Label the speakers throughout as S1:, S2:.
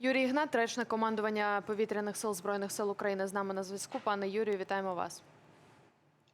S1: Юрій Ігнат, речник командування повітряних сил збройних сил України, з нами на зв'язку. Пане Юрію, вітаємо вас.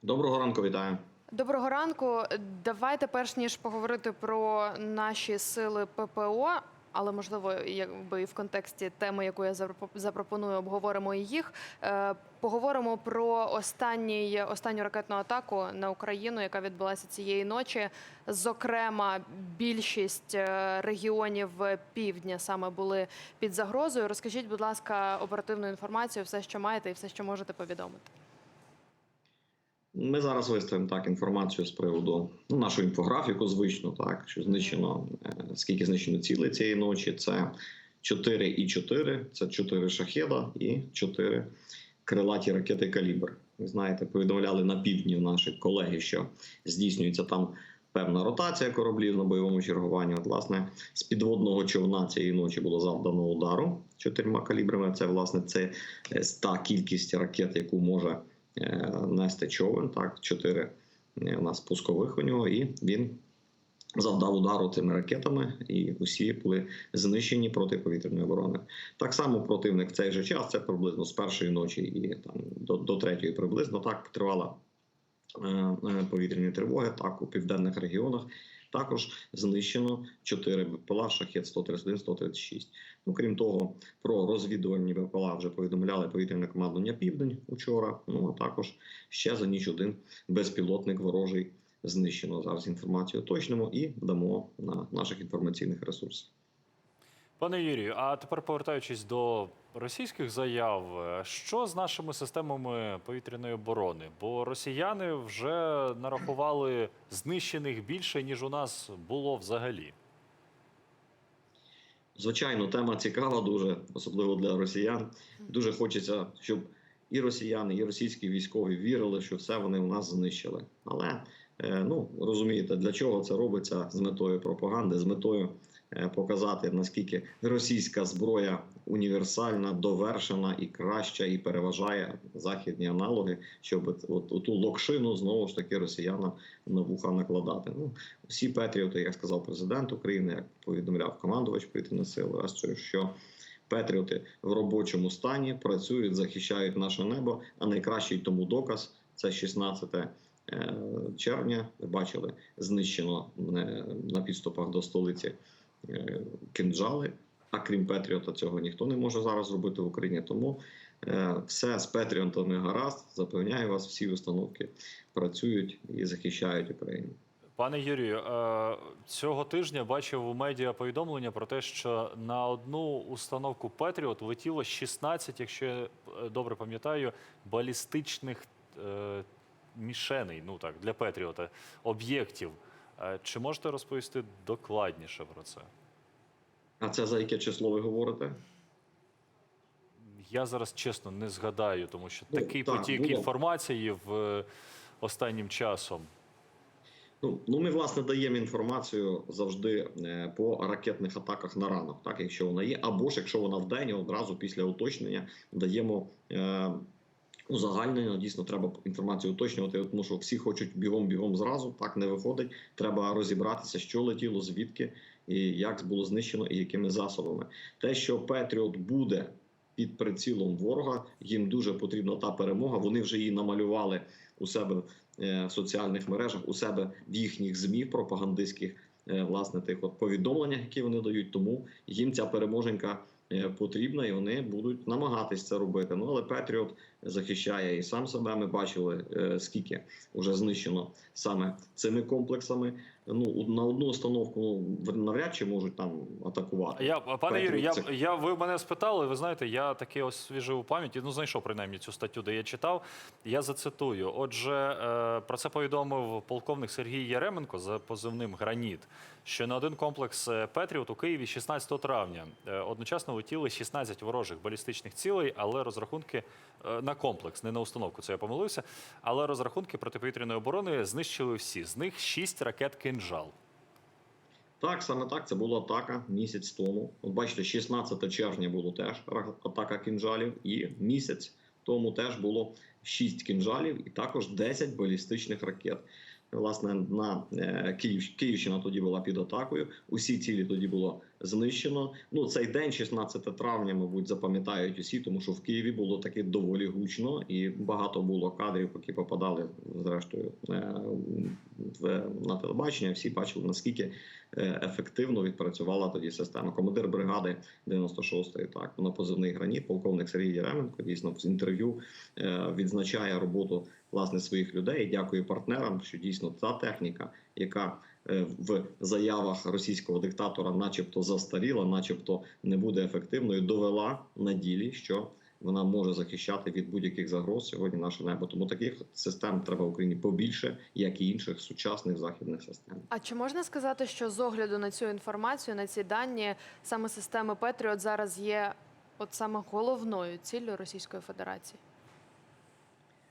S2: Доброго ранку, вітаю.
S1: Доброго ранку. Давайте, перш ніж поговорити про наші сили ППО, але можливо, якби і в контексті теми, яку я запропо- запропоную, обговоримо і їх. Е, Поговоримо про останній останню ракетну атаку на Україну, яка відбулася цієї ночі. Зокрема, більшість е, регіонів півдня саме були під загрозою. Розкажіть, будь ласка, оперативну інформацію, все, що маєте, і все, що можете повідомити.
S2: Ми зараз виставимо так інформацію з приводу ну, нашу інфографіку, звично, так що знищено е, скільки знищено цілей цієї ночі. Це 4 і 4, це 4 шахеда і 4 крилаті ракети калібр. Ви знаєте, повідомляли на півдні наші колеги, що здійснюється там певна ротація кораблів на бойовому чергуванні. От, власне, з підводного човна цієї ночі було завдано удару чотирма калібрами. Це власне це е, та кількість ракет, яку може нести човен. Так, чотири е, у нас пускових у нього, і він завдав удару цими ракетами, і усі були знищені протиповітряної оборони. Так само противник в цей же час, це приблизно з першої ночі і там до, до третьої приблизно так тривала е, е, повітряні тривоги. Так у південних регіонах. Також знищено 4 БПЛА шахет 131 136 Ну крім того, про розвідувальні БПЛА вже повідомляли повітряне командування Південь учора. Ну а також ще за ніч один безпілотник ворожий знищено. Зараз інформацію уточнимо і дамо на наших інформаційних ресурсах.
S3: Пане Юрію, а тепер повертаючись до російських заяв, е, що з нашими системами повітряної оборони? Бо росіяни вже нарахували знищених більше ніж у нас було взагалі.
S2: Звичайно, тема цікава, дуже особливо для росіян. Дуже хочеться, щоб і росіяни, і російські військові вірили, що все вони у нас знищили. Але е, ну розумієте, для чого це робиться з метою пропаганди, з метою показати наскільки російська зброя універсальна, довершена і краща, і переважає західні аналоги, щоб от, от ту локшину знову ж таки росіянам на вуха накладати. Ну всі Петріоти, як сказав президент України, як повідомляв командувач повітряних сил, що Петріоти в робочому стані працюють, захищають наше небо. А найкращий тому доказ це 16 е, червня. Ви бачили, знищено е, на підступах до столиці е, кинджали. А крім Петріота, цього ніхто не може зараз зробити в Україні. Тому е, все з Петріотами гаразд. Запевняю вас, всі установки працюють і захищають Україну.
S3: Пане Юрію, е, цього тижня бачив у медіа повідомлення про те, що на одну установку Петріот летіло 16, якщо я е, добре пам'ятаю, балістичних е, мішеней, ну так, для Петріота, об'єктів. Е, Чи можете розповісти докладніше про це?
S2: А це за яке число ви говорите?
S3: Я зараз чесно не згадаю, тому що
S2: Ну,
S3: такий
S2: так,
S3: потік
S2: було.
S3: інформації в е, останнім часом.
S2: Ну, ну ми власне даємо інформацію завжди е, по ракетних атаках на ранок, так якщо вона є, або ж якщо вона вдень, одразу після уточнення даємо. Е, Узагальнення дійсно треба інформацію уточнювати, тому що всі хочуть бігом-бігом зразу. Так не виходить. Треба розібратися, що летіло, звідки і як було знищено, і якими засобами. Те, що Петріот буде під прицілом ворога, їм дуже потрібна та перемога. Вони вже її намалювали у себе е, в соціальних мережах, у себе в їхніх змі пропагандистських е, власне тих от повідомленнях, які вони дають. Тому їм ця переможенька потрібна, і вони будуть намагатись це робити. Ну але Петріот захищає і сам себе. Ми бачили е, скільки вже знищено саме цими комплексами. Ну на одну установку ну, навряд чи можуть там атакувати.
S3: Я пане Юрію, я, я ви мене спитали. Ви знаєте, я таке ось свіжив у пам'яті. Ну знайшов принаймні цю статтю, де я читав. Я зацитую. Отже, е, про це повідомив полковник Сергій Яременко за позивним Граніт. Що на один комплекс е, Петріот у Києві 16 травня е, одночасно летіли 16 ворожих балістичних цілей, але розрахунки е, на комплекс, не на установку. Це я помилився. Але розрахунки протиповітряної оборони знищили всі. З них 6 ракет кинжал.
S2: Так, саме так. Це була атака місяць тому. От бачите, 16 червня було теж атака кінжалів, і місяць тому теж було 6 кінжалів і також 10 балістичних ракет. Власне, на е, Київ, Київщина тоді була під атакою. Усі цілі тоді було знищено. Ну цей день, 16 травня, мабуть, запам'ятають усі, тому що в Києві було таки доволі гучно, і багато було кадрів, які попадали зрештою е, в на телебачення. Всі бачили наскільки е, ефективно відпрацювала тоді система. Командир бригади 96-ї, так на позивний граніт, полковник Сергій Єременко, дійсно в інтерв'ю е, відзначає роботу власне своїх людей. Дякую партнерам, що дійсно та техніка, яка е, в заявах російського диктатора, начебто застаріла, начебто не буде ефективною, довела на ділі, що вона може захищати від будь-яких загроз сьогодні наше небо. Тому таких систем треба в Україні побільше, як і інших сучасних західних систем.
S1: А чи можна сказати, що з огляду на цю інформацію, на ці дані, саме системи Петріот зараз є от саме головною ціллю Російської Федерації?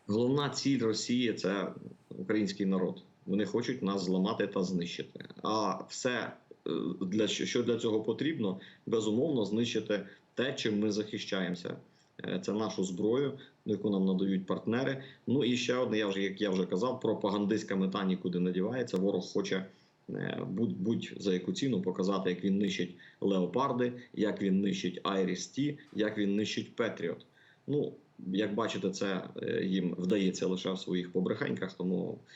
S2: Головна ціль Росії це український народ. Вони хочуть нас зламати та знищити. А все е, для що для цього потрібно, безумовно, знищити те, чим ми захищаємося. Е, Це нашу зброю, яку нам надають партнери. Ну і ще одне, я вже як я вже казав, пропагандистська мета нікуди не дівається. Ворог хоче е, будь, будь за яку ціну показати, як він нищить леопарди, як він нищить Айріс Ті, як він нищить Петріот. Ну, як бачите, це е, їм вдається лише в своїх побрехеньках, тому е,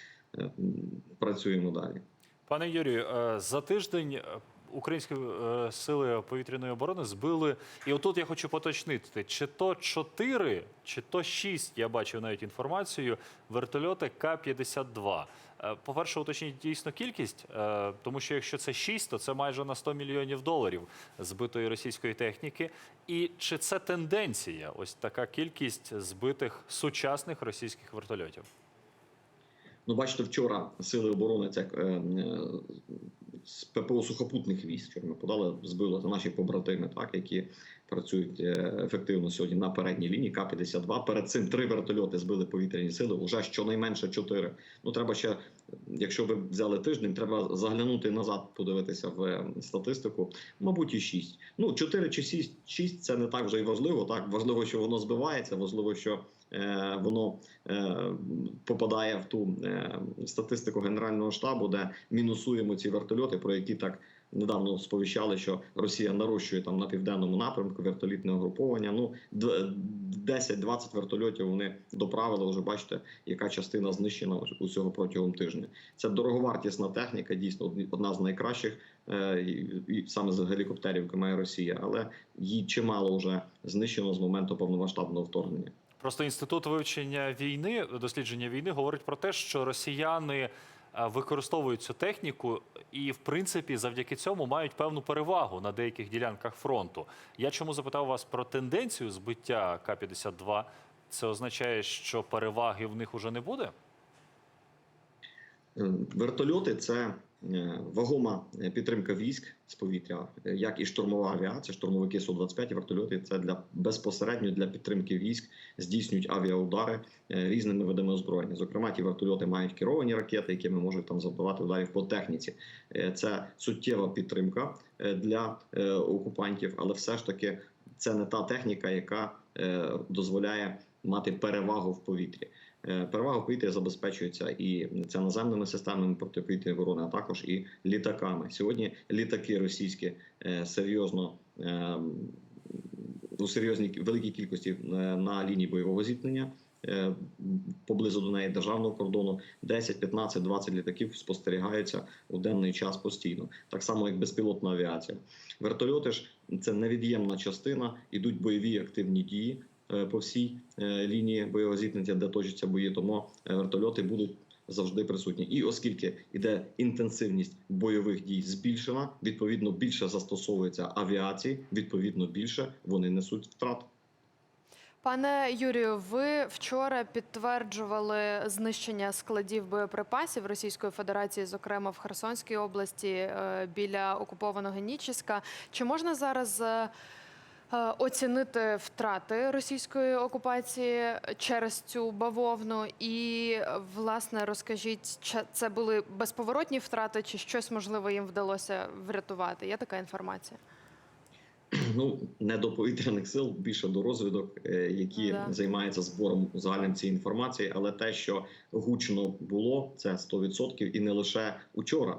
S2: працюємо далі.
S3: Пане Юрію, е, за тиждень е, українські е, сили повітряної оборони збили. І отут я хочу поточнити: чи то 4, чи то 6, я бачив навіть інформацію, вертольоти К-52. Е, По-перше, уточніть дійсно кількість, е, тому що якщо це 6, то це майже на 100 мільйонів доларів збитої російської техніки. І чи це тенденція? Ось така кількість збитих сучасних російських вертольотів?
S2: Ну, бачите, вчора сили оборони це е, е, з ППО сухопутних військ, що ми подали, збили це наші побратими, так які працюють е, ефективно сьогодні на передній лінії К-52. Перед цим три вертольоти збили повітряні сили. Уже щонайменше чотири. Ну треба ще, якщо ви взяли тиждень, треба заглянути назад, подивитися в е, статистику. Мабуть, і шість. Ну чотири чи шість, шість це не так вже й важливо. Так важливо, що воно збивається, важливо, що воно е, попадає в ту е, статистику Генерального штабу, де мінусуємо ці вертольоти, про які так недавно сповіщали, що Росія нарощує там на південному напрямку вертолітне угруповання. Ну д- 10-20 вертольотів вони доправили. Вже бачите, яка частина знищена усього протягом тижня. Це дороговартісна техніка, дійсно одна з найкращих. е, і- Саме з гелікоптерів, має Росія, але її чимало вже знищено з моменту повномасштабного вторгнення.
S3: Просто інститут вивчення війни, дослідження війни говорить про те, що росіяни е, використовують цю техніку і, в принципі, завдяки цьому мають певну перевагу на деяких ділянках фронту. Я чому запитав вас про тенденцію збиття К-52? Це означає, що переваги в них уже не буде?
S2: Е, Вертольоти це е, вагома е, підтримка військ з повітря, е, як і штурмова авіація, штурмовики Су-25 і вертольоти. Це для безпосередньо для підтримки військ здійснюють авіаудари різними видами озброєння. Зокрема, ті вертольоти мають керовані ракети, якими можуть там завдавати ударів по техніці. Це суттєва підтримка для окупантів, але все ж таки це не та техніка, яка дозволяє мати перевагу в повітрі. Е, Перевага в повітрі забезпечується і це наземними системами протиповітряної оборони, а також і літаками. Сьогодні літаки російські е, серйозно е, у серйозній великій кількості на лінії бойового зіткнення. Поблизу до неї державного кордону 10, 15, 20 літаків спостерігаються у денний час постійно, так само як безпілотна авіація. Вертольоти ж це невід'ємна частина, ідуть бойові активні дії по всій е, лінії бойового зіткнення, де точаться бої, тому е, вертольоти будуть завжди присутні. І оскільки іде інтенсивність бойових дій збільшена, відповідно більше застосовується авіації, відповідно більше вони несуть втрат.
S1: Пане Юрію, ви вчора підтверджували знищення складів боєприпасів Російської Федерації, зокрема в Херсонській області е, біля окупованого Нічиська. Чи можна зараз е, е, оцінити втрати російської окупації через цю бавовну? І е, власне розкажіть, чи це були безповоротні втрати, чи щось можливо їм вдалося врятувати? Є така інформація?
S2: Ну не до повітряних сил, більше до розвідок, е, які
S1: Да.
S2: займаються збором загальним цієї інформації. Але те, що гучно було, це 100% і не лише учора.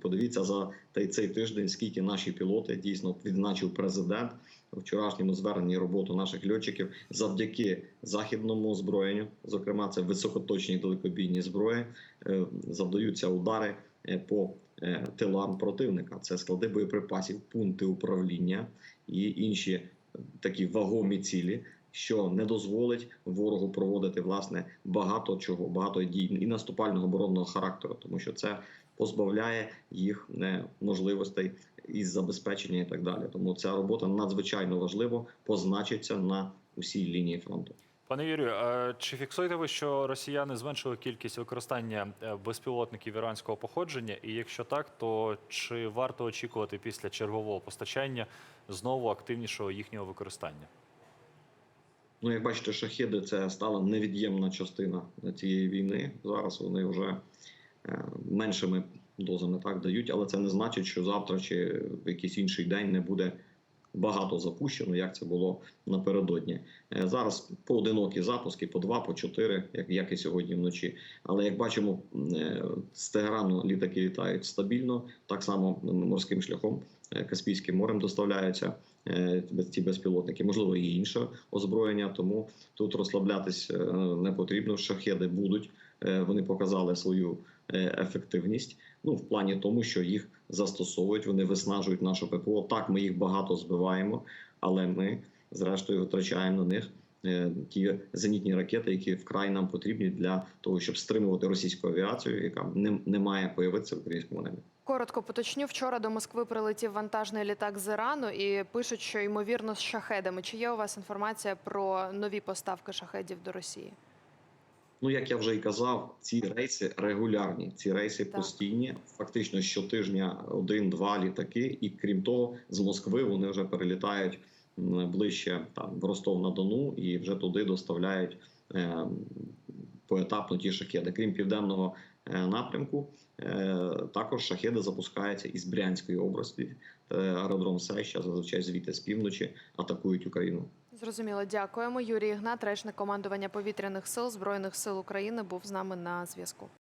S2: Подивіться за цей тиждень, скільки наші пілоти дійсно відзначив президент у вчорашньому зверненні роботу наших льотчиків завдяки західному озброєнню, зокрема, це високоточні далекобійні зброї, е, завдаються удари е, по е, тилам противника. Це склади боєприпасів, пункти управління і інші такі вагомі цілі. Що не дозволить ворогу проводити власне багато чого, багато дій і наступального оборонного характеру, тому що це позбавляє їх е, можливостей із забезпечення і так далі. Тому ця робота надзвичайно важливо позначиться на усій лінії фронту.
S3: Пане Юрію, чи фіксуєте ви, що росіяни зменшили кількість використання е, безпілотників іранського походження? І якщо так, то чи варто очікувати після чергового постачання знову активнішого їхнього використання?
S2: Ну, як бачите, шахеди це стала невід'ємна частина цієї війни. Зараз вони вже е, меншими дозами так дають, але це не значить, що завтра чи в якийсь інший день не буде багато запущено, як це було напередодні. Е, Зараз поодинокі запуски по два, по чотири, як, як і сьогодні вночі. Але як бачимо, е, з Тегерану літаки літають стабільно, так само морським шляхом, е, Каспійським морем доставляються е, ці безпілотники, можливо, і інше озброєння. Тому тут розслаблятись е, не потрібно. Шахеди будуть. Е, Вони показали свою е, ефективність. Ну в плані тому, що їх застосовують, вони виснажують нашу ППО. Так, ми їх багато збиваємо, але ми зрештою витрачаємо на них. е, Ті зенітні ракети, які вкрай нам потрібні для того, щоб стримувати російську авіацію, яка не, не має появитися в українському небі.
S1: Коротко поточню. Вчора до Москви прилетів вантажний літак з Ірану і пишуть, що ймовірно з шахедами. Чи є у вас інформація про нові поставки шахедів до Росії?
S2: Ну, як я вже і казав, ці рейси регулярні, ці рейси
S1: Так.
S2: постійні. Фактично щотижня один-два літаки, і крім того, з Москви вони вже перелітають ближче там в Ростов на Дону і вже туди доставляють е, поетапно ті шахеди. Крім південного е, напрямку, е, також шахеди запускаються із Брянської області. Е, аеродром Сеща зазвичай звідти з півночі атакують Україну.
S1: Зрозуміло, дякуємо. Юрій Ігнат, речник командування повітряних сил Збройних сил України, був з нами на зв'язку.